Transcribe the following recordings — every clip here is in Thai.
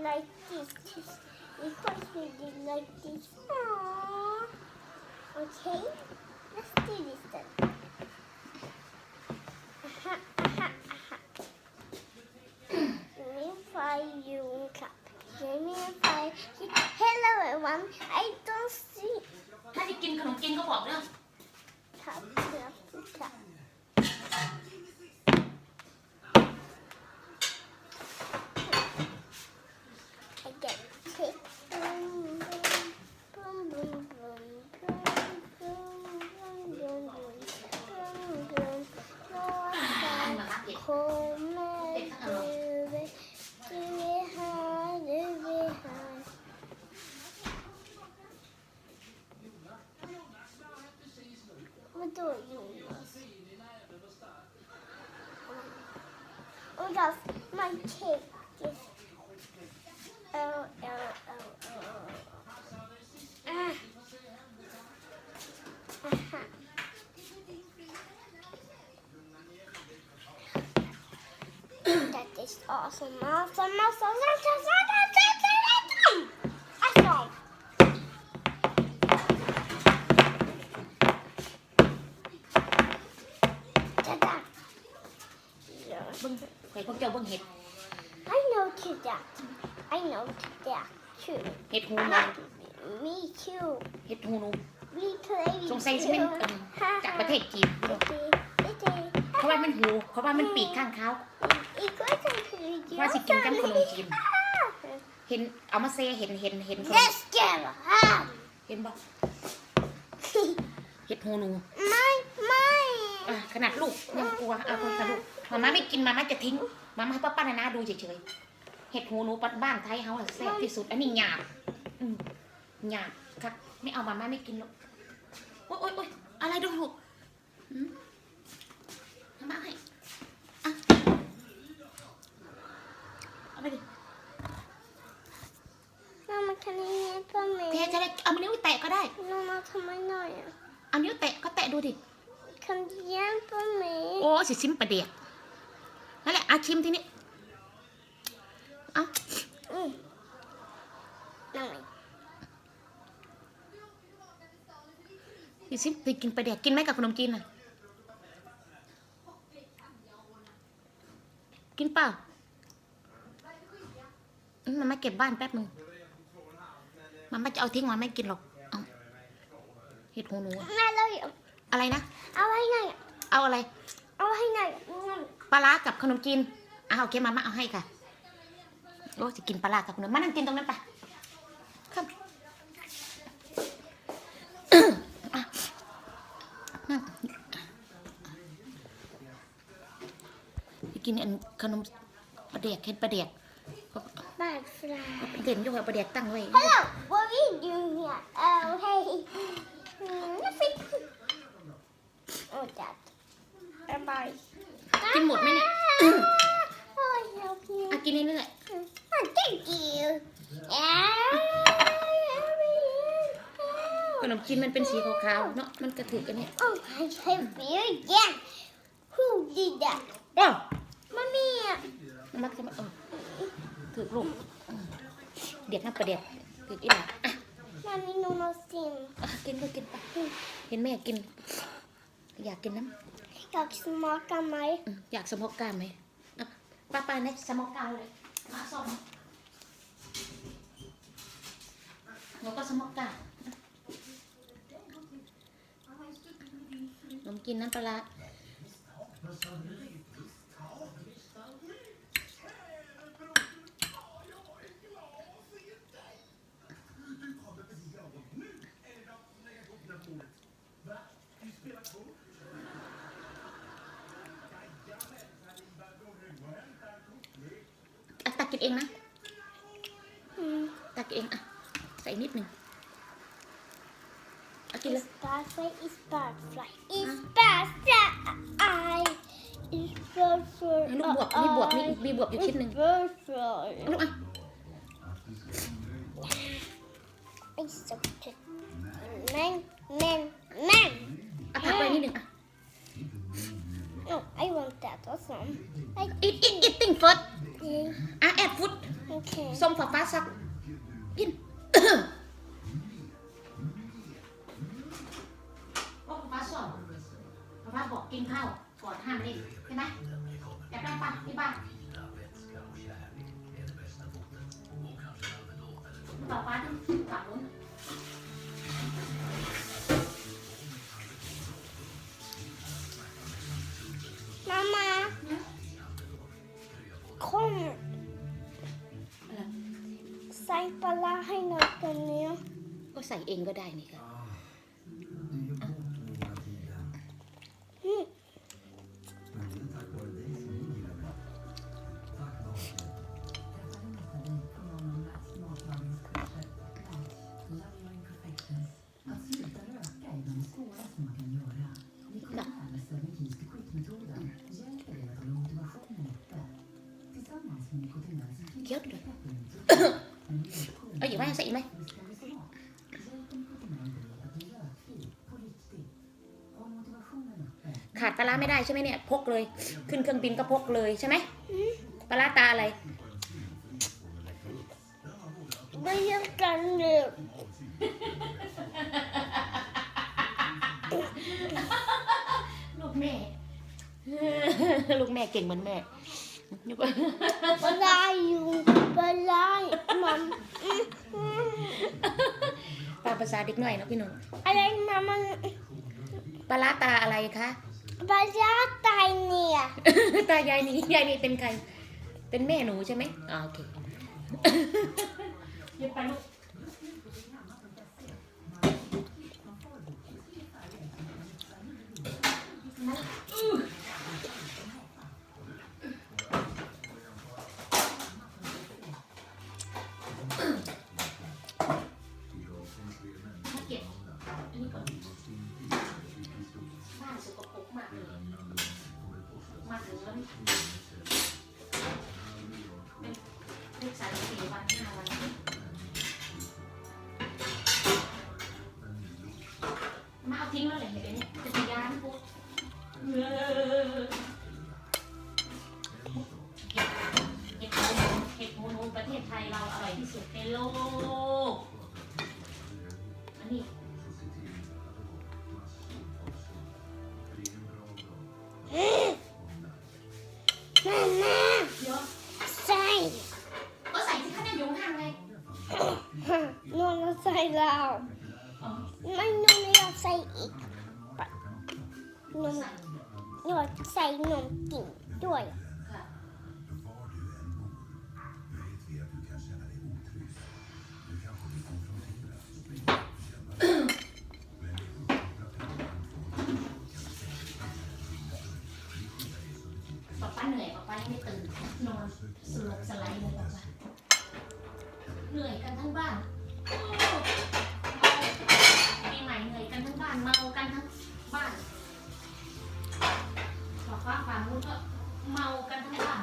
like this. Because we did like this. Aww. Okay, let's do this then. Aha, aha, aha. Let me fly you cup. Let me fly. Hello everyone. I don't see ถ้าจะกินขนมจีนก็บอกเด้อ cup, cake. Oh, oh, oh, oh. Ah. Uh -huh. that is awesome, awesome, awesome, awesome, awesome, awesome, awesome. Bưng, phải con trâu bưng know to that. I know to that too. เห็ดหูหนู Me too. เห็ดหูหนู We play สงสัยสิเป็นเอิ่มจากประเทศจีนเด้อเพราะว่ามันหูเพราะว่ามันปีกข้างเขาว่าสิกินกับขนมจีน เห็นเอามาเซเห็นเห็นเห็นขนม Let's get home. เห็นบ่เห็ดหูหนู My, my. อะขนาดลูกยังกลัวเอาคนค่ะลูกมาม่าไม่กินมาม่าจะทิ้ง มาม่าให้ป้าป้านานาดูเฉยๆเห็ดหูหนูปัดบ้านไทยเขาแซ่บที่สุด อันนี้หยาบอืมหยาบครับ ไม่เอามาม่าไม่กินหรอกโอ๊ยโอ๊ยโอ๊ยอะไรดูหกอืมมาม่าให้อะเอาไปดิ Mama, can you help เท me? จะได้เอานิ้วแตะก็ได้ Mama, come on now. เอานิ้วแตะก็แตะดูดิ Can you help me? โอ้ สิชิมประเดียกนั่นแหละอาชิมทีนี้เอา Mm. No, me. สิชิมไปกินประเดียกกินไหมกับขนมจีนน่ะ กินเปล่าอืมมันไม่เก็บบ้านแป๊บนึงมันไม่จะเอาทิ้งมันไม่กินหรอกเอาเห็ดหูหนูอะ I love you. อะไรนะ เอาให้หน่อยเอาอะไร เอาให้หน่อยปลาร้ากับขนมจีนอะโอเคมามาเอาให้ค่ะโอ้จะกินปลาร้ากับขนมมานั่งกินตรงนั้นไปครับอะนั่งไปกินอันขนมปลาเดียกเห็นปลาเดียกบาดฟลาเด่นอยู่กับปลาเดียกตั้งไว้ Hello, what are you doing here? Oh, hey. Hmm, Nothing. Oh, Dad. Bye bye. กินหมดไหมเนี่ย Oh, I love you. อะกินเรื่อย Oh, thank you. ๆขนมจีนมันเป็นสีขาวๆเนาะมันกระถือกันเนี่ย Oh, I have you again. Who did that? ป้อ Mommy. มักจะมาเออถือลูกอืมเดียกน้ำปลาเดียกถืออีหล่ะอะ Mommy, no more sim. อะกินก็กินไปเห็นแม่กิน อยากกินน้ำ อยากสมอกกันไหมอยากสมอกกาไหมป้าป้าเนี่ยสมอกกาเลยมาส่งหนูก็สมอกกล้ามนมกินน้ำปลา ลูกบวบมีบวบมีมีบวบอยู่ชิ้นหนึ่ง It's butterfly. ลูกอะ It's so good. Man, man, man. เอาผักไปนิดหนึ่งอะ No, I want that also. I อิทอิทอิทติ้งเฟิร์ส think อะแอดฟุต I เคส้มฟ้าฟ้าสัก ใส่เองก็ได้นี่ค่ะอืมเคี้ยวด้วยเอาอีกไหมใส่อีกไหม ขาดปลาร้าไม่ได้ใช่ไหมเนี่ยพกเลย ขึ้นเครื่องบินก็พกเลยใช่ไหมปลาร้าตาอะไรไม่ยังกันเลยลูกแม่ลูกแม่เก่งเหมือนแม่นึกว่าปลาร้าอยู่ปลาร้ามันอืมอืมตามภาษาเด็กหน่อยเนอะพี่หนุ่มอะไรมามันปลาร้าตาอะไรคะ ปลายาตายเนี่ย ตายายนี่ยายนี่เป็นใคร เป็นแม่หนูใช่ไหมอ่าโอเค มาถึงแล้วเลูกสาวสี่วันห้าวันมาเอาทิ้งแล้วเหรอเห็นไหมเนี่ยจะไปย้านปุ๊บเออเห็ดหูเห็ดหูนูประเทศไทยเราอร่อยที่สุดในโลกอันนี้ ใส่นมกินด้วยป๊าป้าเหนื่อยป๊าป้ายังไม่ตื่นนอนสลบสไลด์เลยป๊าป้าเหนื่อยกันทั้งบ้านโอ้ปีใหม่เหนื่อยกันทั้งบ้านเมากันทั้งบ้าน ป๊าป้าฝั่งนู้นก็เมากันทั้งบ้าน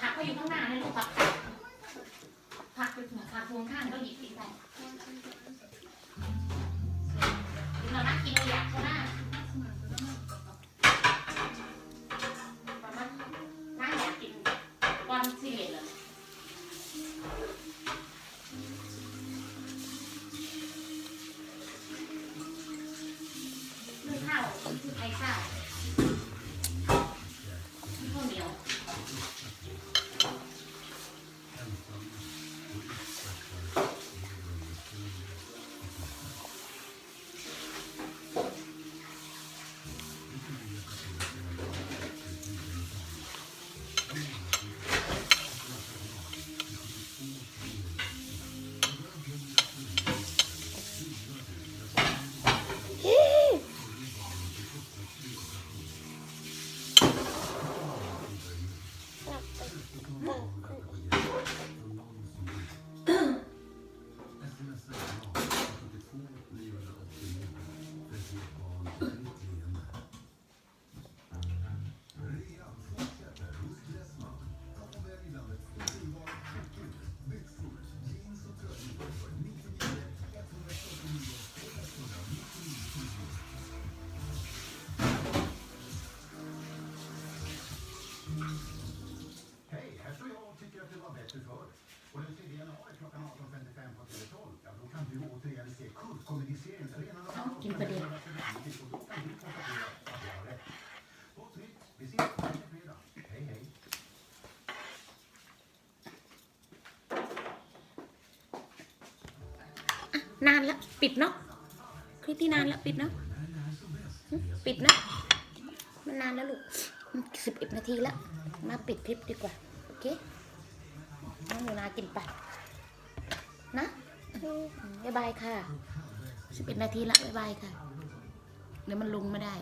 ผักก็อยู่ข้างหน้านะลูกผักผักอยู่หัวผักพวงข้างก็หยิบไปไปมากกินเราอยากใช่ไหมประมาน่าอยากกินก้อนสี่เหลี่ยมเลยนึ่งข้าวคือไทยข้าว Hej, här står jag och tycker att det var bättre förr. Och den 3 januari klockan 18.55 på Tele12, ja då kan du återigen se kurdkommuniceringsföreningen och andra internationella och då kan du konstatera att jag har rätt. Gott nytt, vi ses på fredag. Hej hej. นานแล้วปิดเนาะคลิปที่นานแล้วปิดเนาะปิดนะมันนานแล้วลูก สิบเอ็ดนาทีแล้วมาปิดคลิปดีกว่า โอเคน้องหนูนากินไป นะอืมบ๊ายบายค่ะสิบเอ็ดนาทีละบ๊ายบายค่ะ เดี๋ยวมันลงไม่ได้